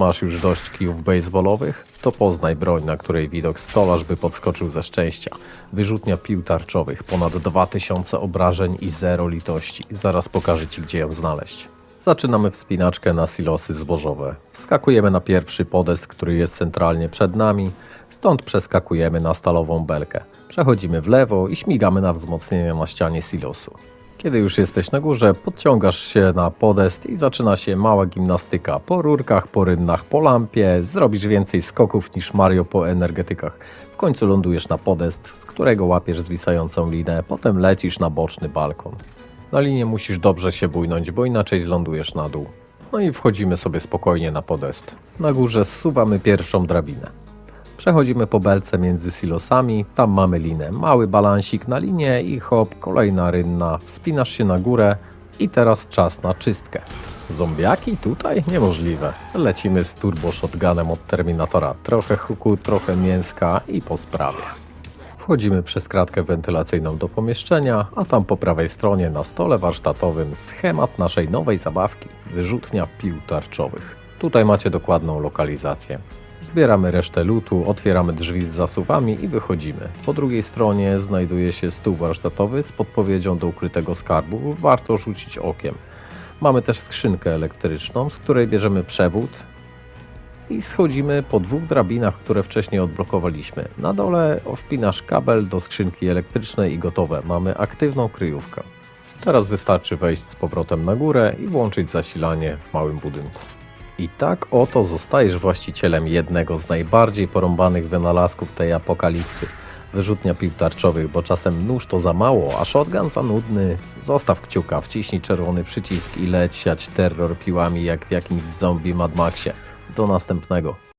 Masz już dość kijów baseballowych? To poznaj broń, na której widok stolarz by podskoczył ze szczęścia. Wyrzutnia pił tarczowych, ponad 2000 obrażeń i zero litości. Zaraz pokażę Ci, gdzie ją znaleźć. Zaczynamy wspinaczkę na silosy zbożowe. Wskakujemy na pierwszy podest, który jest centralnie przed nami. Stąd przeskakujemy na stalową belkę. Przechodzimy w lewo i śmigamy na wzmocnienie na ścianie silosu. Kiedy już jesteś na górze, podciągasz się na podest i zaczyna się mała gimnastyka. Po rurkach, po rynnach, po lampie. Zrobisz więcej skoków niż Mario po energetykach. W końcu lądujesz na podest, z którego łapiesz zwisającą linę. Potem lecisz na boczny balkon. Na linię musisz dobrze się bójnąć, bo inaczej zlądujesz na dół. No i wchodzimy sobie spokojnie na podest. Na górze zsuwamy pierwszą drabinę. Przechodzimy po belce między silosami, tam mamy linę. Mały balansik na linię i hop, kolejna rynna. Wspinasz się na górę i teraz czas na czystkę. Zombiaki tutaj? Niemożliwe. Lecimy z turbo shotgunem od Terminatora. Trochę huku, trochę mięska i po sprawie. Wchodzimy przez kratkę wentylacyjną do pomieszczenia, a tam po prawej stronie na stole warsztatowym schemat naszej nowej zabawki wyrzutnia pił tarczowych. Tutaj macie dokładną lokalizację. Zbieramy resztę lutu, otwieramy drzwi z zasuwami i wychodzimy. Po drugiej stronie znajduje się stół warsztatowy z podpowiedzią do ukrytego skarbu. Warto rzucić okiem. Mamy też skrzynkę elektryczną, z której bierzemy przewód i schodzimy po dwóch drabinach, które wcześniej odblokowaliśmy. Na dole wpinasz kabel do skrzynki elektrycznej i gotowe. Mamy aktywną kryjówkę. Teraz wystarczy wejść z powrotem na górę i włączyć zasilanie w małym budynku. I tak oto zostajesz właścicielem jednego z najbardziej porąbanych wynalazków tej apokalipsy. Wyrzutnia pił tarczowych, bo czasem nóż to za mało, a shotgun za nudny. Zostaw kciuka, wciśnij czerwony przycisk i leć siać terror piłami jak w jakimś zombie Mad Maxie. Do następnego.